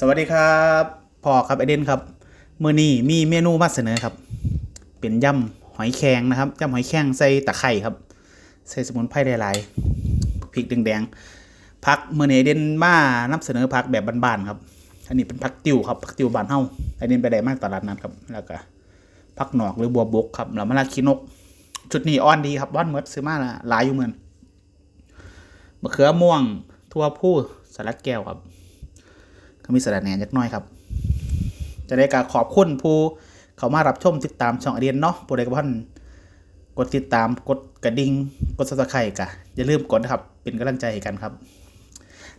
สวัสดีครับพ่อครับไอเดนครับมือนี้มีเมนูมาเสนอครับ เป็นยำหอยแครงนะครับยำหอยแครงใส่ตะไคร่ครับ ใส่สมุนไพรหลายๆพริกแดงๆพักมือนี้ไอเดนมานำเสนอพักแบบบานๆครับอันนี้เป็นพักติวครับพักติวบานเฮาไอเดนไปได้มากตลาดนั้นครับแล้วก็พักหนอกหรือบัวบกครับแล้วมะลาคีนกจุดนี้อ่อนดีครับว่านเมดซื้อมาละหลายอยู่เหมือนมะเขือม่วงทั่วผู้สลัดแก้วครับ ก็มีสระแหน่จักน้อยครับ จะได้กาขอบคุณผู้เขามารับชมติดตามช่องอเดียนเนาะผู้ใดก็พันกดติดตามกดกระดิ่งกดซับสไครต์กะอย่าลืมกดนะครับ เป็นกำลังใจให้กันครับ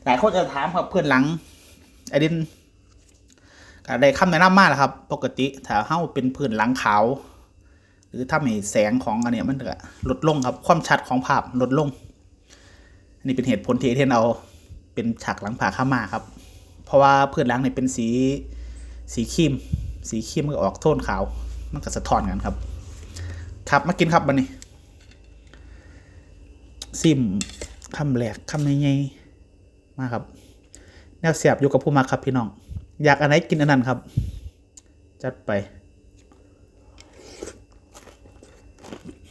หลายคนจะถามครับเพื่อนหลังอเดียนก็ได้คำแนะนำมาแล้วครับ ปกติถ้าเฮาเป็นพื้นหลังขาว หรือถ้ามีแสงของอันเนี้ยมันก็ลดลงครับ ความชัดของภาพลดลง อันนี้เป็นเหตุผลที่เอเทนเอาเป็นฉากหลังผ่าข้ามมาครับ เพราะว่าพื้นหลังเนี่ยเป็นสีสีครีม สีครีมมันก็ออกโทนขาว มันก็สะท้อนกันครับ ครับมากินครับบันนี้ซิมคำแหลกคำใหญ่ๆมาครับ แนวเสียบอยู่กับผู้มาครับพี่น้อง อยากอันไหนกินอันนั้นครับ จัดไป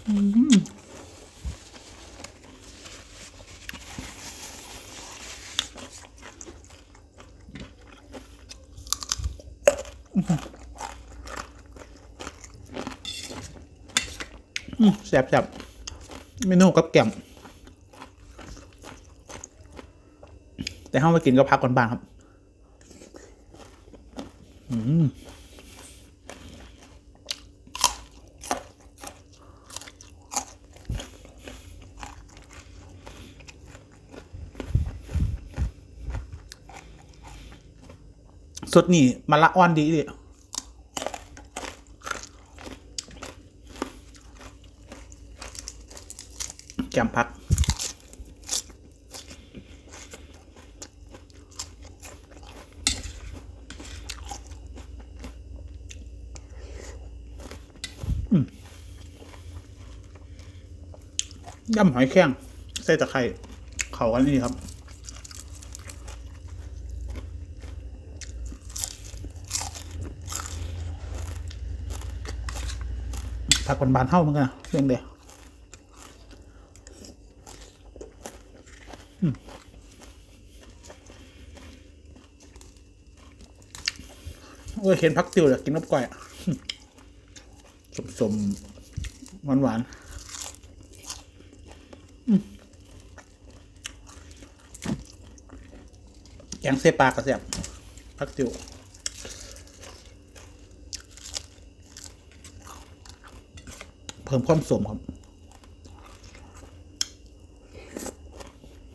อืม แซ่บแซ่บเมนูกับแกมแต่ห้ามากินก็พักก่อนบ้างครับ อืมสดนี่มันละอ่อนดีดิ ยำหอยแครงใส่ตะไคร้เขากันนี่ครับ ผักบานๆเท่าเหมือนกันเรื่องเดียวโอ้ยเห็นพักติวอยากกินน้ำก้อยสมสมหวานหวานๆอืมแก งเสปลากระเสียบพักติวเพิ่มความสมครับ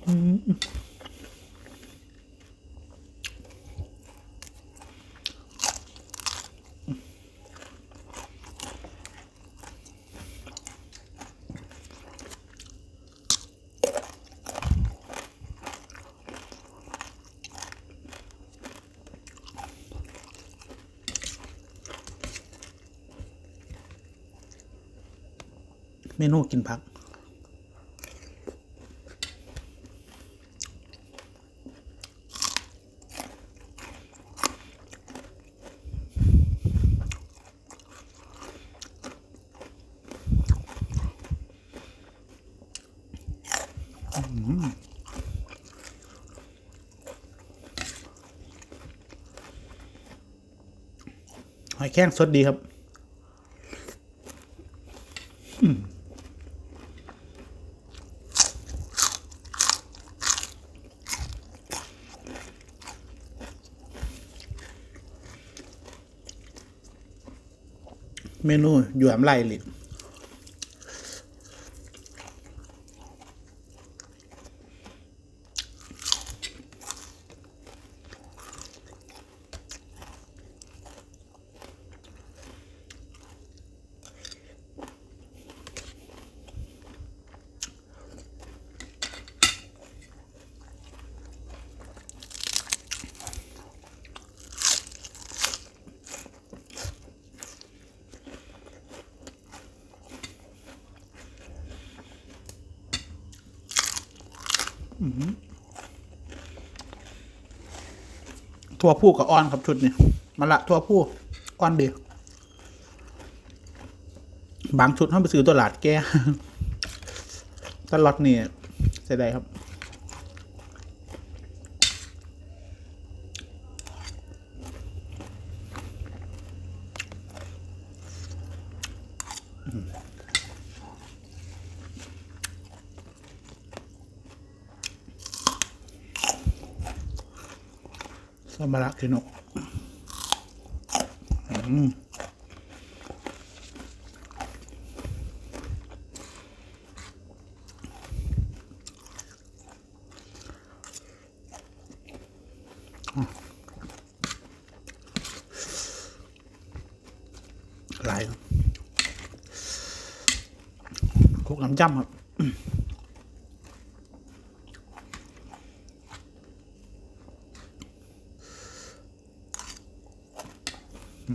อืม เมนูกินผัก หอยแครงสดดีครับ เมนูหยวมไหลหลิน ทั่วผู้กับอ้อนครับชุดนี้มาละทั่วผู้ออนเดียวบางชุดห้องไปซื้อตัวหลาดแก้ตลอดนี่เสียดายครับ สมาระคิโนะอืมหลายครับคุกน้ำจ้ำครับ กร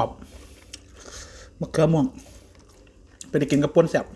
อบมะเขือม่วง ไปได้กินกับป่นแซ่บ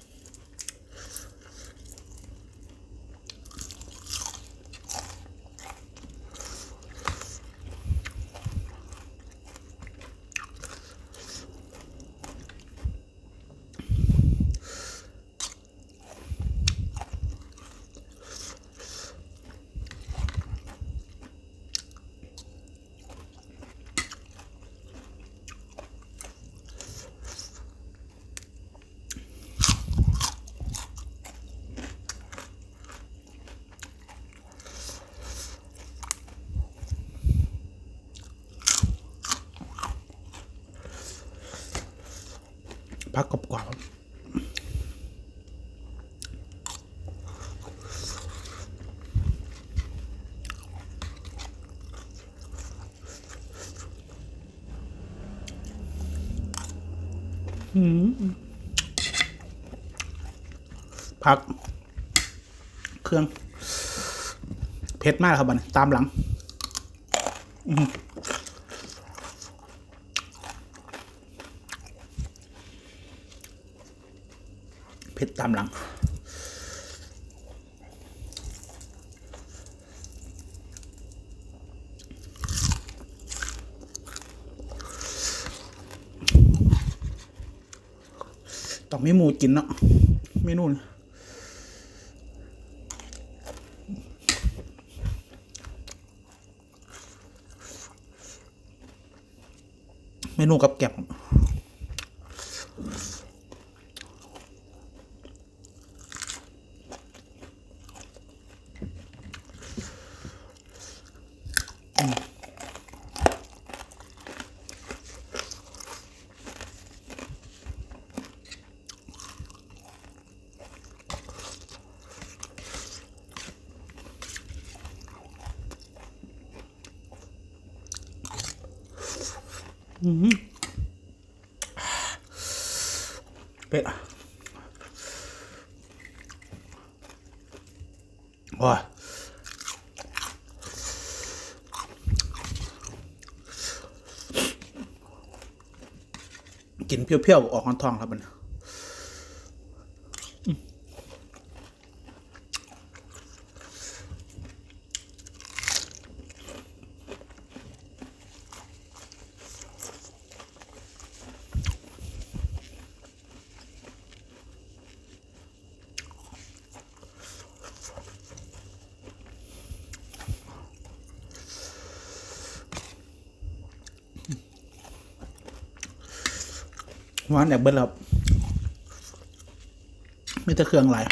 พักกรอบๆครับอืมพัก เครื่อง เผ็ดมากครับบันตามหลัง อื เผ็ดตามหลัง ต้องมีหมูกินเนาะเมนูนี้เมนูกับแกบ เป็ดอะโอ้ยกินเพี้ยวๆออกคอนทองครับมัน หวานแอบเบิ้ลครับมีแต่เครื่องหลาย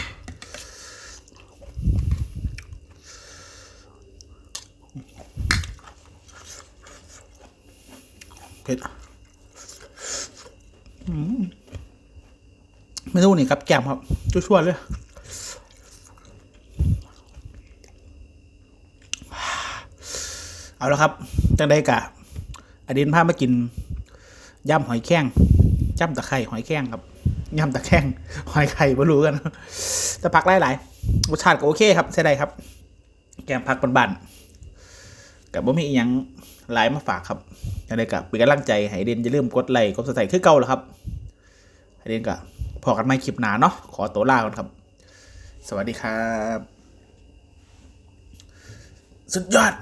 เผ็ดอืมเมนูนี่ครับแกมครับชั่วๆเลยเอาแล้วครับ จังได้กะอดินพามากินย่ำหอยแข้ง ย่ำตะไคร่หอยแข้งครับยำตะแคงหอยไข่ไม่รู้กันแต่ผักหลายๆรสชาติก็โอเคครับใช่ได้ครับ แกงผักบานๆกับบ่มีอหยังหลายมาฝากครับจังได้กะเป็นกำลังใจให้เดนจะเริ่าลืมกดไลค์กดสไครต์คือเก่าแล้วครับไอเดนก็พอกันไม่คลิปหนาเนาะขอตัวลาก่อนครับ สวัสดีครับ สุดยอด